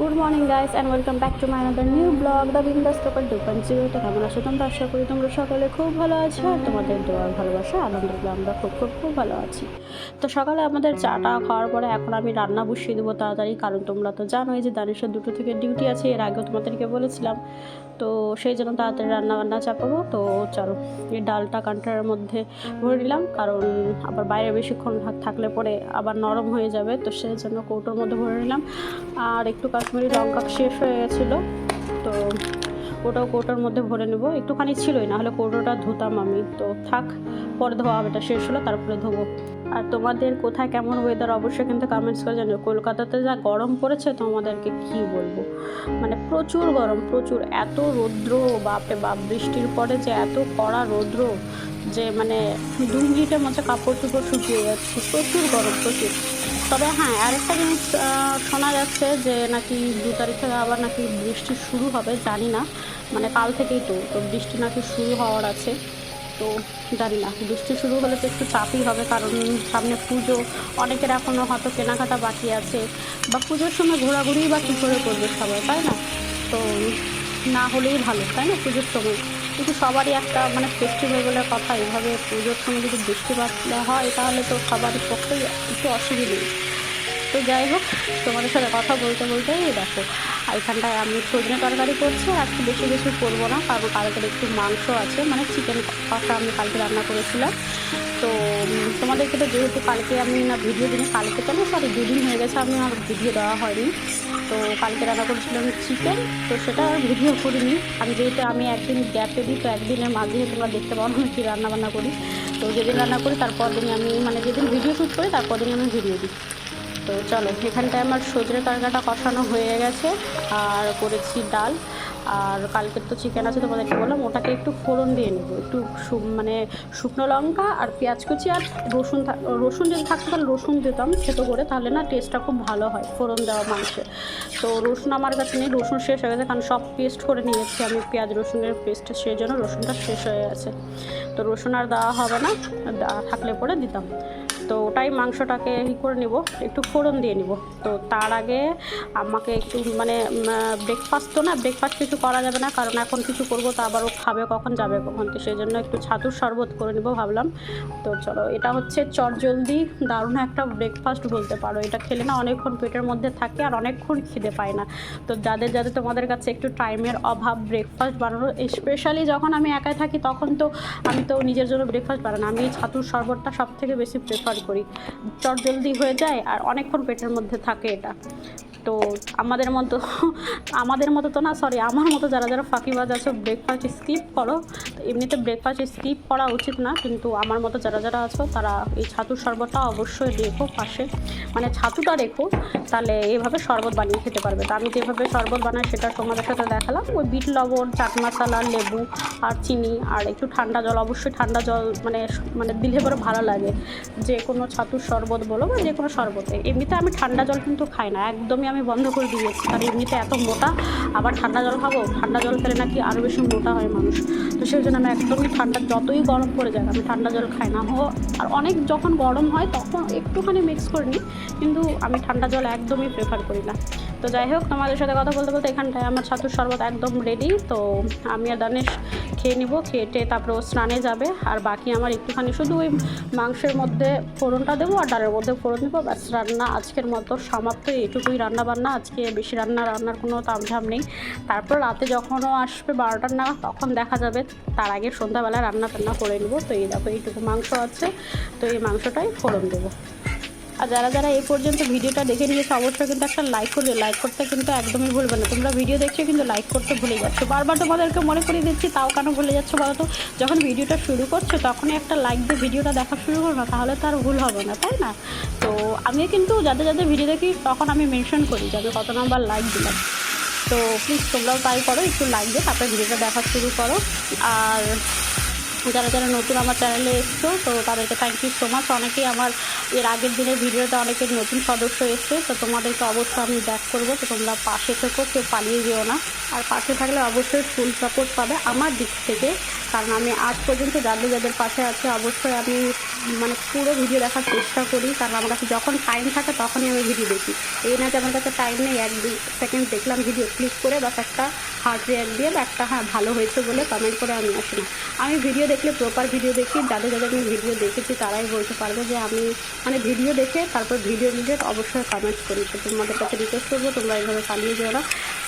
Good morning guys and welcome back to my another new blog the বিন্দাস তোপার দোকান জিরোতে কেমন আছো তোমরা? আশা করি তোমরা সকালে খুব ভালো আছো, আর তোমাদের দোয়ার ভালোবাসা আনন্দ আমরা খুব খুব খুব ভালো আছি। তো সকালে আমাদের চাটা খাওয়ার পরে এখন আমি রান্না বসিয়ে দেবো তাড়াতাড়ি, কারণ তোমরা তো জানোই যে দানেশের দুটো থেকে ডিউটি আছে, এর আগেও তোমাদেরকে বলেছিলাম। তো সেই জন্য তাড়াতাড়ি রান্নাবান্না চাপাবো। তো চলো, এই ডালটা কান্টারের মধ্যে ভরে নিলাম, কারণ আবার বাইরে বেশিক্ষণ থাক- থাকলে পরে আবার নরম হয়ে যাবে, তো সেই জন্য কৌটোর মধ্যে ভরে নিলাম। আর একটু কাশ্মীরি লঙ্কা শেষ হয়ে গেছিল, তো ওটাও কৌটোর মধ্যে ভরে নেব। একটুখানি ছিলই না হলে কৌটোটা ধুতাম আমি। তো থাক পরে ধোয়া হবে এটা শেষ হলো, তারপরে ধোবো। আর তোমাদের কোথায় কেমন ওয়েদার অবশ্যই কিন্তু কমেন্টস করে জানিও। কলকাতাতে যা গরম পড়েছে, তোমাদেরকে কি বলব? মানে প্রচুর গরম, প্রচুর। এত রৌদ্র, বাপরে বাপ, বৃষ্টির পরে যে এত কড়া রৌদ্র, যে মানে দু মিনিটের মধ্যে কাপড় চোপড় শুকিয়ে যাচ্ছে। প্রচুর গরম, প্রচুর। তবে হ্যাঁ আরেকটা জিনিস শোনা যাচ্ছে যে নাকি দু তারিখ থেকে আবার নাকি বৃষ্টি শুরু হবে, জানি না। মানে কাল থেকেই তো তো বৃষ্টি নাকি শুরু হওয়ার আছে। তো জানি না, বৃষ্টি শুরু হলে তো একটু চাপই হবে কারণ সামনে পুজো, অনেকের এখনও হয়তো কেনাকাটা বাকি আছে বা পুজোর সময় ঘোরাঘুরি বা কী করে করবে সবাই, তাই না? তো না হলেই ভালো, তাই না পুজোর সময়? কিন্তু সবারই একটা মানে ফেস্টিভ্যাল বলে কথা এইভাবে পুজোর সময় যদি বৃষ্টিপাত হয় তাহলে তো সবারই পক্ষেই একটু অসুবিধে। তো যাই হোক, তোমাদের সাথে কথা বলতে বলতে দেখো এখানটায় আমি সজনে তরকারি করছি, আর একটু বেশি বেশি করব না, কারণ কালকের একটু মাংস আছে মানে চিকেন কষা আমি কালকে রান্না করেছিলাম। তো তোমাদেরকে তো যেহেতু কালকে আমি না ভিডিও দিনে কালকে তো না সরি দুদিন হয়ে গেছে, আমি আর ভিডিও দেওয়া হয়নি। তো কালকে রান্না করেছিলাম চিকেন তো সেটা ভিডিও করিনি। আমি যেহেতু আমি একদিন গ্যাপে দিই, তো একদিনের মাঝে তোমরা দেখতে পাবো আমি কী রান্নাবান্না করি। তো যেদিন রান্না করি তারপর দিনই আমি মানে যেদিন ভিডিও শ্যুট করি তারপর দিনই আমি ভিডিও দিই। তো চলো, এখানটায় আমার সজনে তরকাটা কষানো হয়ে গেছে আর করেছি ডাল। আর কালকের তো চিকেন আছে তোমাদেরকে বললাম, ওটাকে একটু ফোড়ন দিয়ে নেব। একটু মানে শুকনো লঙ্কা আর পেঁয়াজ কুচি আর রসুন রসুন যদি থাকতো তাহলে রসুন দিতাম খেতো করে, তাহলে না টেস্টটা খুব ভালো হয় ফোড়ন দেওয়া মাংসে। তো রসুন আমার কাছে নেই, রসুন শেষ হয়ে গেছে কারণ সব পেস্ট করে নিয়েছি আমি, পেঁয়াজ রসুনের পেস্ট সেই জন্য রসুনটা শেষ হয়ে গেছে। তো রসুন আর দেওয়া হবে না থাকলে পরে দিতাম। তো ওটাই মাংসটাকে ই করে নিব, একটু ফোড়ন দিয়ে নিব। তো তার আগে আমাকে একটু মানে ব্রেকফাস্ট তো না ব্রেকফাস্ট কিছু করা যাবে না, কারণ এখন কিছু করব, তো আবার ও খাবে কখন, যাবে কখন, তো সেই জন্য একটু ছাতুর শরবত করে নিব ভাবলাম। তো চলো, এটা হচ্ছে চটজলদি, দারুণ একটা ব্রেকফাস্ট বলতে পারো। এটা খেলে না অনেকক্ষণ পেটের মধ্যে থাকে আর অনেকক্ষণ খিদে পায় না। তো যাদের যাদের তোমাদের কাছে একটু টাইমের অভাব ব্রেকফাস্ট বানানো স্পেশালি যখন আমি একাই থাকি, তখন তো আমি তো নিজের জন্য ব্রেকফাস্ট বানাই না। আমি ছাতুর শরবতটা সব থেকে বেশি প্রেফার করি। চট জলদি হয়ে যায় আর অনেকক্ষণ পেটের মধ্যে থাকে এটা। তো আমাদের মতো আমাদের মতো তো না সরি আমার মতো যারা যারা ফাঁকিবাজ আছে ব্রেকফাস্ট স্কিপ করো। এমনিতে ব্রেকফাস্ট স্কিপ করা উচিত না, কিন্তু আমার মতো যারা যারা আছো, তারা এই ছাতুর শরবতটা অবশ্যই রেখো পাশে। মানে ছাতুটা রেখো তাহলে এভাবে শরবত বানিয়ে খেতে পারবে। তো আমি যেভাবে শরবত বানাই, সেটা তোমাদের সাথে দেখালাম। ওই বিট লবণ, চাট মশলা, লেবু আর চিনি আর একটু ঠান্ডা জল, অবশ্যই ঠান্ডা জল মানে মানে দিলে পরে ভালো লাগে। যে কোনো ছাতুর শরবত বলো বা যে কোনো শরবতে। এমনিতে আমি ঠান্ডা জল কিন্তু খাই না, একদমই আমি বন্ধ করে দিয়েছি। কারণ এমনিতে এত মোটা, আবার ঠান্ডা জল খাব? ঠান্ডা জল খেলে নাকি আরও বেশি মোটা হয় মানুষ। তো সেই জন্য আমি একদমই ঠান্ডা যতই গরম পড়ে যায় আমি ঠান্ডা জল খাই না। হো আর অনেক যখন গরম হয়, তখন একটুখানি মিক্স করে নিই। কিন্তু আমি ঠান্ডা জল একদমই প্রেফার করি না। তো যাই হোক, তোমাদের সাথে কথা বলতে বলতে এখানটায় আমার ছাতুর শরবত একদম রেডি তো আমি আর দানেশ খেয়ে নিব খেয়ে তারপরে ও স্নানে যাবে, আর বাকি আমার একটুখানি শুধু ওই মাংসের মধ্যে ফোড়নটা দেবো আর ডালের মধ্যে ফোড়ন দেবো, ব্যাস রান্না আজকের মতো সমাপ্ত, এইটুকুই রান্না বান্না আজকে বেশি রান্না, রান্নার কোনো তামঝাম নেই, তারপর রাতে যখনও আসবে বারোটার নাগাদ তখন দেখা যাবে, তার আগে সন্ধ্যাবেলা রান্না টান্না করে নেব, তো এই দেখো এইটুকু মাংস আছে, তো এই মাংসটাই ফোড়ন দেবো। আর যারা যারা এই পর্যন্ত ভিডিওটা দেখে নিয়েছে, অবশ্যই কিন্তু একটা লাইক করবে। লাইক করতে কিন্তু একদমই ভুলবে না। তোমরা ভিডিও দেখছ কিন্তু লাইক করতে ভুলে যাচ্ছ। বারবার তোমাদেরকে মনে করিয়ে দিচ্ছি, তাও কেন ভুলে যাচ্ছ বলো তো? যখন ভিডিওটা শুরু করছ, তখনই একটা লাইক দিয়ে ভিডিওটা দেখা শুরু করো না তাহলে তো আর ভুল হবে না, তাই না? তো আমি কিন্তু যাদের যাদের ভিডিও দেখি, তখন আমি মেনশন করি, যাদের কত নাম্বার লাইক দিলাম। তো প্লিজ তোমরাও তাই করো, একটু লাইক দিয়ে তারপরে ভিডিওটা দেখা শুরু করো। আর যারা যারা নতুন আমার চ্যানেলে এসছো, তো তাদেরকে থ্যাংক ইউ সো মাচ অনেকেই আমার, এর আগের দিনের ভিডিওতে অনেকের নতুন সদস্য এসছে, তো তোমাদেরকে অবশ্যই আমি ব্যাক করব, তো তোমরা পাশে থেকো, কেউ পালিয়ে যেও না। আর পাশে থাকলে অবশ্যই ফুল সাপোর্ট পাবে আমার দিক থেকে, কারণ আমি আজ পর্যন্ত যাদের যাদের পাশে আছে, অবশ্যই আমি মানে পুরো ভিডিও দেখার চেষ্টা করি, কারণ আমার কাছে যখন টাইম থাকে তখনই আমি ভিডিও দেখি। এই না যে আমার কাছে টাইম নেই, এক দুই সেকেন্ড দেখলাম ভিডিও ক্লিক করে বাস একটা হার্ট রিয়াক্ট দিয়ে বা একটা হ্যাঁ ভালো হয়েছে বলে কমেন্ট করে আমি আসি না। আমি ভিডিও দেখলে প্রপার ভিডিও দেখি, যাদের যাদের আমি ভিডিও দেখেছি, তারাই বলতে পারবে যে আমি মানে ভিডিও দেখে, তারপর ভিডিও রিলেটেড অবশ্যই কমেন্টস করি তো তোমাদের কাছে রিকোয়েস্ট করব, তোমরা এইভাবে চালিয়ে যেও না।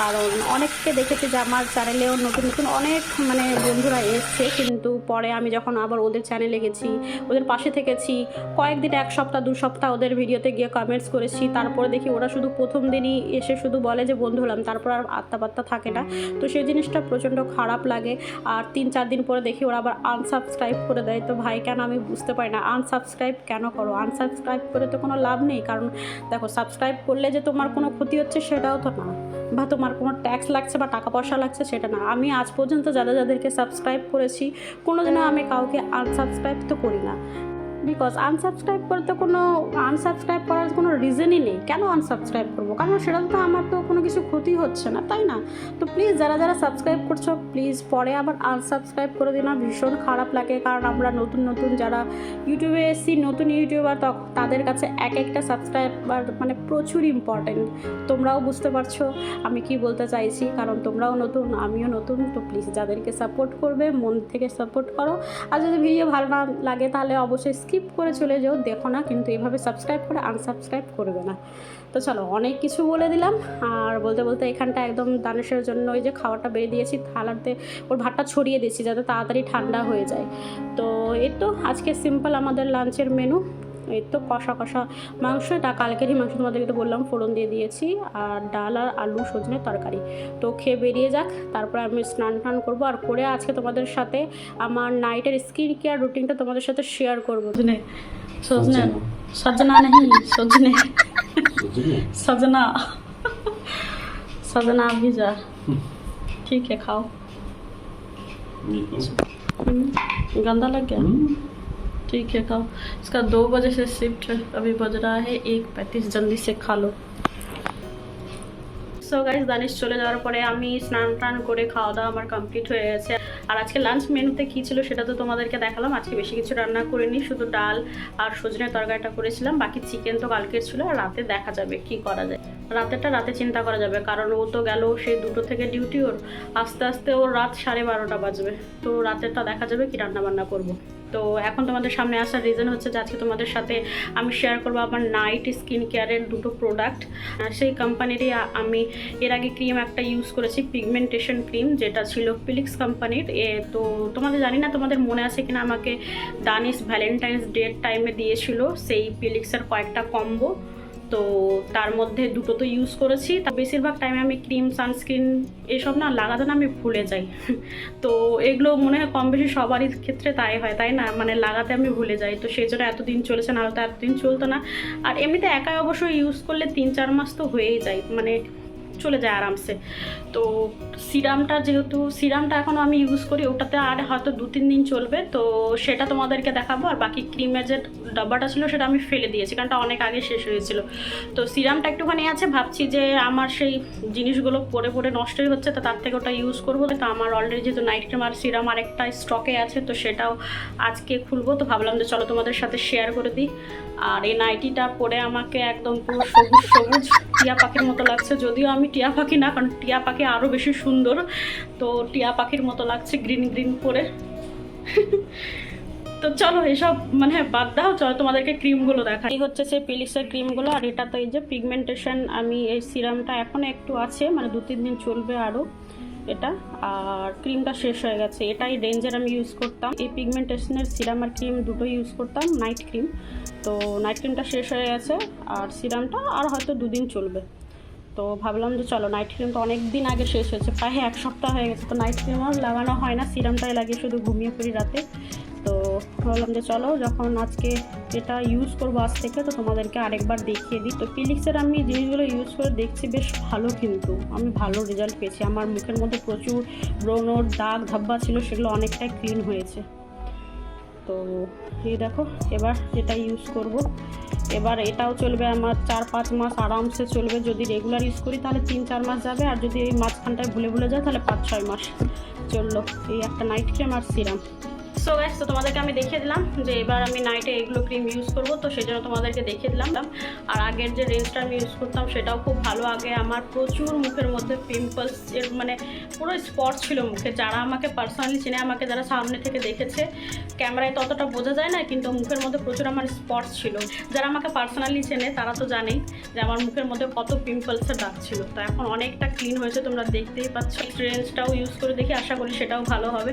কারণ অনেককে দেখেছি যে আমার চ্যানেলেও নতুন নতুন অনেক মানে বন্ধুরা এসছে, কিন্তু পরে আমি যখন আবার ওদের চ্যানেলে গেছি, ওদের পাশে থেকেছি, কয়েকদিন, এক সপ্তাহ, দু সপ্তাহ ওদের ভিডিওতে গিয়ে কমেন্টস করেছি। তারপরে দেখি ওরা শুধু প্রথম দিনই এসে শুধু বলে যে, বন্ধু হলাম। তারপর আর আত্মাপাত্তা থাকে না। তো সেই জিনিসটা প্রচণ্ড খারাপ লাগে। আর তিন, চার দিন পরে দেখি ওরা আবার আনসাবস্ক্রাইব করে দেয়। তো ভাই, কেন আমি বুঝতে পারি না? আনসাবস্ক্রাইব কেন করো? আনসাবস্ক্রাইব করে তো কোনো লাভ নেই। কারণ দেখো সাবস্ক্রাইব করলে যে তোমার কোনো ক্ষতি হচ্ছে সেটাও তো না। বা তোমার কোনো ট্যাক্স লাগছে বা টাকা পয়সা লাগছে সেটা না। আমি আজ পর্যন্ত যাদের, যাদেরকে সাবস্ক্রাইব করেছি কোনো দিনও আমি কাউকে আনসাবস্ক্রাইব তো করি না। বিকজ আনসাবস্ক্রাইব করতে কোনো আনসাবস্ক্রাইব করার কোনো রিজনই নেই। কেন আনসাবস্ক্রাইব করব? কারণ সেটা তো আমার তো কোনো কিছু ক্ষতি হচ্ছে না, তাই না? তো প্লিজ যারা যারা সাবস্ক্রাইব করছ প্লিজ পরে আবার আনসাবস্ক্রাইব করে দিন ভীষণ খারাপ লাগে। কারণ আমরা নতুন নতুন যারা ইউটিউবে এসেছি, নতুন ইউটিউবার তাদের কাছে এক একটা সাবস্ক্রাইবার মানে প্রচুর ইম্পর্টেন্ট তোমরাও বুঝতে পারছ, আমি কি বলতে চাইছি? কারণ তোমরাও নতুন, আমিও নতুন, তো প্লিজ যাদেরকে সাপোর্ট করবে, মন থেকে সাপোর্ট করো। আর যদি ভিডিও ভালো না লাগে, তাহলে অবশ্যই স্কিপ করে চলে যাও, দেখো না, কিন্তু এইভাবে সাবস্ক্রাইব করে আনসাবস্ক্রাইব করবে না। তো চলো, অনেক কিছু বলে দিলাম, আর বলতে বলতে এখানটা একদম দানেশের জন্য ওই যে খাবারটা বেড়ে দিয়েছি, থালাতে ওর ভাতটা ছড়িয়ে দিয়েছি যাতে তাড়াতাড়ি ঠান্ডা হয়ে যায়। তো এই তো, আজকে সিম্পল আমাদের লাঞ্চের মেনু এই তো কষা কষা মাংস এটা কালকেরই মাংস তোমাদেরকে তো বললাম ফোড়ন দিয়ে দিয়েছি আর ডাল আর আলু সজনে তরকারি তো খেয়ে বেরিয়ে যাক তারপরে আমি স্নান টান করবো আর করে আজকে তোমাদের সাথে আমার নাইটের স্কিন কেয়ার রুটিনটা তোমাদের সাথে শেয়ার করবো সজনে সজনে সজনা नहीं সজনে सजने सजना सजना भी जा ठीक है खाओ हम्म, गंदा लग गया ठीक है खाओ इसका दो बजे से शिफ्ट अभी बज रहा है एक पैंतीस जल्दी से खा लो সো গাইজ দানিশ চলে যাওয়ার পরে আমি স্নান টান করে খাওয়া দাওয়া আমার কমপ্লিট হয়ে গেছে আর আজকে লাঞ্চ মেনুতে কী ছিল সেটা তো তোমাদেরকে দেখালাম আজকে বেশি কিছু রান্না করিনি শুধু ডাল আর সজনের তরকারিটা করেছিলাম বাকি চিকেন তো কালকের ছিল আর রাতে দেখা যাবে কি করা যায় রাতেরটা রাতে চিন্তা করা যাবে, কারণ ও তো গেল সেই দুটো থেকে ডিউটি ওর। আস্তে আস্তে ওর রাত সাড়ে বারোটা বাজবে। তো রাতেরটা দেখা যাবে কি রান্না বান্না করব। তো এখন তোমাদের সামনে আসার রিজন হচ্ছে যে আজকে তোমাদের সাথে আমি শেয়ার করব আমার নাইট স্কিন কেয়ারের দুটো প্রোডাক্ট সেই কোম্পানিরই আমি এর আগে ক্রিম একটা ইউজ করেছি পিগমেন্টেশন ক্রিম যেটা ছিল ফিলিক্স কোম্পানির এ তো তোমাদের জানি না তোমাদের মনে আছে কিনা, আমাকে দানিস ভ্যালেন্টাইন্স ডের টাইমে দিয়েছিল সেই ফিলিক্সের কয়েকটা কম্বো তো তার মধ্যে দুটো তো ইউজ করেছি। বেশিরভাগ টাইমে আমি ক্রিম সানস্ক্রিন এসব না লাগাতে না আমি ভুলে যাই। তো এগুলো মনে হয় কম বেশি সবারই ক্ষেত্রে তাই হয়, তাই না? মানে লাগাতে আমি ভুলে যাই। তো সেই জন্য এতদিন চলেছে না হয়তো এতদিন চলতো না। আর এমনিতে একাই অবশ্যই ইউজ করলে তিন চার মাস তো হয়েই যায়। মানে চলে যায় আরামসে। তো সিরামটা যেহেতু, সিরামটা এখনও আমি ইউজ করি, ওটাতে আর হয়তো দু, তিন দিন চলবে। তো সেটা তোমাদেরকে দেখাবো, আর বাকি ক্রিমের যে ডাব্বাটা ছিল সেটা আমি ফেলে দিয়েছি, কারণ ওটা অনেক আগে শেষ হয়েছিল। তো সিরামটা একটুখানি আছে, ভাবছি যে আমার সেই জিনিসগুলো পরে পরে নষ্টই হচ্ছে, তো তার থেকে ওটা ইউজ করব। তো আমার অলরেডি যেহেতু নাইট ক্রিম আর সিরাম আরেকটা স্টকে আছে, তো সেটাও আজকে খুলবো। তো ভাবলাম যে চলো তোমাদের সাথে শেয়ার করে দিই। আর এই নাইটিটা পরে আমাকে একদম পুরো সবুজ সবুজ টিয়া পাখির মতো লাগছে। যদিও আমি টিয়া পাখি না, কারণ টিয়া পাখি আরও বেশি সুন্দর। তো টিয়া পাখির মতো লাগছে গ্রিন গ্রিন করে। তো চলো এসব মানে বাদ দাও, চলো তোমাদেরকে ক্রিমগুলো দেখা এই হচ্ছে সেই পিলিক্সের ক্রিমগুলো, আর এটা তো এই যে পিগমেন্টেশন আমি এই সিরামটা এখন একটু আছে মানে দু তিন দিন চলবে আরও এটা। আর ক্রিমটা শেষ হয়ে গেছে। এটাই রেঞ্জের আমি ইউজ করতাম। এই পিগমেন্টেশনের সিরাম আর ক্রিম দুটোই ইউজ করতাম নাইট ক্রিম তো নাইট ক্রিমটা শেষ হয়ে গেছে। আর সিরামটা আর হয়তো দুদিন চলবে। তো ভাবলাম যে চলো নাইট ক্রিম তো অনেক দিন আগে শেষ হয়েছে। প্রায় এক সপ্তাহ হয়ে গেছে। তো নাইট ক্রিম আর লাগানো হয় না। সিরামটাই লাগিয়ে শুধু ঘুমিয়ে পড়ি রাতে। ভাবলাম যে চলো, যখন আজকে এটা ইউজ করব আজ থেকে, তো তোমাদেরকে আরেকবার দেখিয়ে দিই। তো পিলিক্সের আমি জিনিসগুলো ইউজ করে দেখছি, বেশ ভালো কিন্তু। আমি ভালো রেজাল্ট পেয়েছি। আমার মুখের মধ্যে প্রচুর ব্রণর দাগ, ধাব্বা ছিল, সেগুলো অনেকটাই ক্লিন হয়েছে। তো এই দেখো, এবার এটা ইউজ করব। এবার এটাও চলবে আমার চার পাঁচ মাস আরামসে চলবে। যদি রেগুলার ইউজ করি, তাহলে তিন চার মাস যাবে। আর যদি এই মাঝখানটায় ভুলে ভুলে যায়, তাহলে পাঁচ ছয় মাস। চলল, এই একটা নাইট ক্রিম আর সিরাম সো গ্যাস তো তোমাদেরকে আমি দেখিয়ে দিলাম যে এবার আমি নাইটে এগুলো ক্রিম ইউজ করব, তো সেই জন্য তোমাদেরকে দেখিয়ে দিলাম। আর আগের যে রেঞ্জটা আমি ইউজ করতাম, সেটাও খুব ভালো। আগে আমার প্রচুর মুখের মধ্যে পিম্পলস এর মানে পুরো স্পট ছিল মুখে। যারা আমাকে পার্সোনালি চিনে, আমাকে যারা সামনে থেকে দেখেছে, ক্যামেরায় ততটা বোঝা যায় না, কিন্তু মুখের মধ্যে প্রচুর আমার স্পটস ছিল। যারা আমাকে পার্সোনালি চেনে, তারা তো জানেই যে আমার মুখের মধ্যে কত পিম্পলসের দাগ ছিল। তো এখন অনেকটা ক্লিন হয়েছে, তোমরা দেখতেই পাচ্ছ। রেঞ্জটাও ইউজ করে দেখি, আশা করি সেটাও ভালো হবে।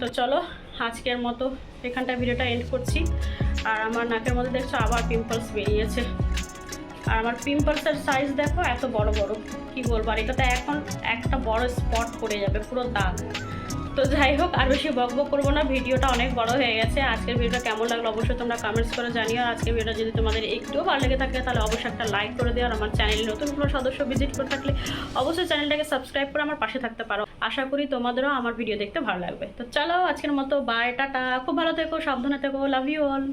তো চলো আজকের মতো এখানটা ভিডিওটা এন্ড করছি। আর আমার নাকের মধ্যে দেখছ আবার পিম্পলস বেরিয়েছে। আর আমার পিম্পলসের সাইজ দেখো এত বড় বড়। কি বলব? আর এটাতে এখন একটা বড় স্পট পড়ে যাবে, পুরো দাগ। তো যাই হোক, আর বেশি বক বক করব না, ভিডিওটা অনেক বড় হয়ে গেছে। আজকের ভিডিওটা কেমন লাগল অবশ্যই তোমরা কমেন্টস করে জানিও। আর আজকের ভিডিওটা যদি তোমাদের একটুও ভালো লেগে থাকে, তাহলে অবশ্যই একটা লাইক করে দিও। আর আমার চ্যানেলে নতুন কোনো সদস্য ভিজিট করে থাকলে অবশ্যই চ্যানেলটাকে সাবস্ক্রাইব করে আমার পাশে থাকতে পারো। আশা করি তোমাদেরও আমার ভিডিও দেখতে ভালো লাগবে। তো চলো, আজকের মতো বাই টাটা। খুব ভালো থেকো, সাবধানে থেকো লাভ ইউ অল